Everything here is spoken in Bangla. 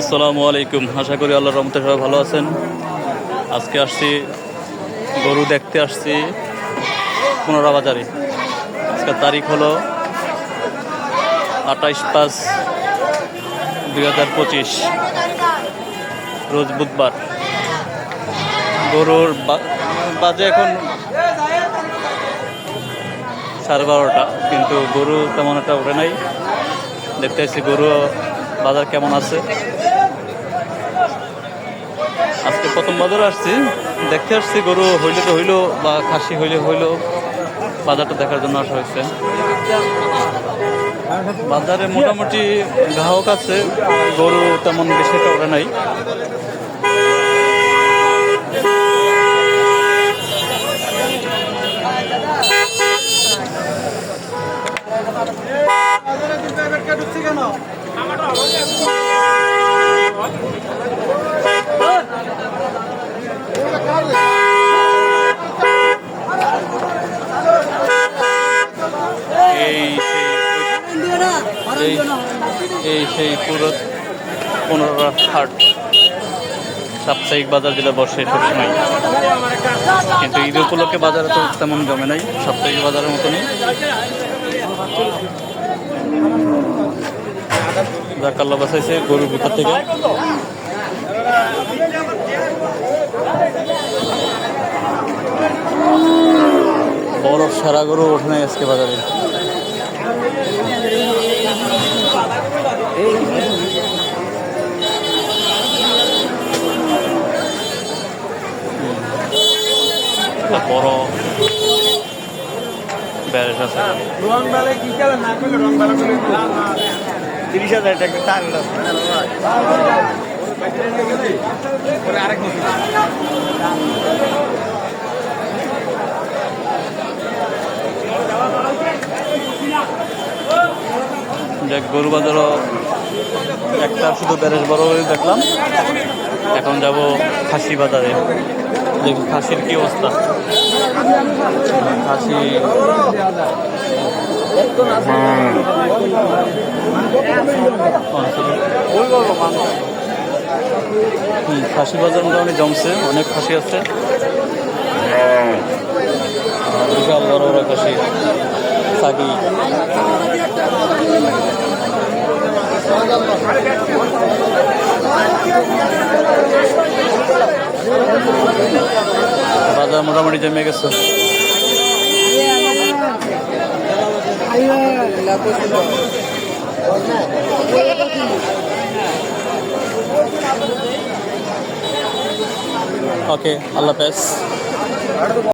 আসসালামু আলাইকুম। আশা করি আল্লাহর রহমতে সবাই ভালো আছেন। আজকে আসছি, গরু দেখতে আসছি পুনরা বাজারে আজকের তারিখ হলো আঠাইশ পাঁচ দুই হাজার পঁচিশ। রোজ বুধবার। গরুর বাজে এখন সাড়ে বারোটা, কিন্তু গরু তেমন একটা ওঠে নাই। দেখতে আসছি গরু বাজার কেমন আছে? আজকে প্রথম বাজারে আসছি। দেখতে আসছি, গরু হইলে তো হইল বা খাসি হইলে হইল। বাজারটা দেখার জন্য আসা হয়েছে। বাজারে মোটামুটি গ্রাহক আছে, গরু তেমন বেশি একটা নাই। এই সেই- এই এই সেই পুরো পনেরো হাট সাপ্তাহিক বাজার যেটা বসে সবসময় কিন্তু ঈদ উপলক্ষে বাজারে তো তেমন জমে নাই, সাপ্তাহিক বাজারের মতনই। জাকাল্লা বাসাইছে গরুর ভিতর থেকে। বড় সারা গরু ওঠে নাই আজকে বাজারে। বড় ব্যারেজ আছে। রং বেলা কি খেলে? না করলে রং বেলা করে তিরিশ হাজার টাকা তার দেখ গরু বাজারও একটা শুধু ব্যারেজ বড় দেখলাম। এখন যাব খাসি বাজারে। দেখি খাসির কি অবস্থা। খাসি খাসি বাজার মোটামুটি জমছে, অনেক খাসি আছে। বিশাল বড় বড় খাসি সাগি বাজার মোটামুটি জমে গেছে। ওকে আল্লাহ হাফেজ।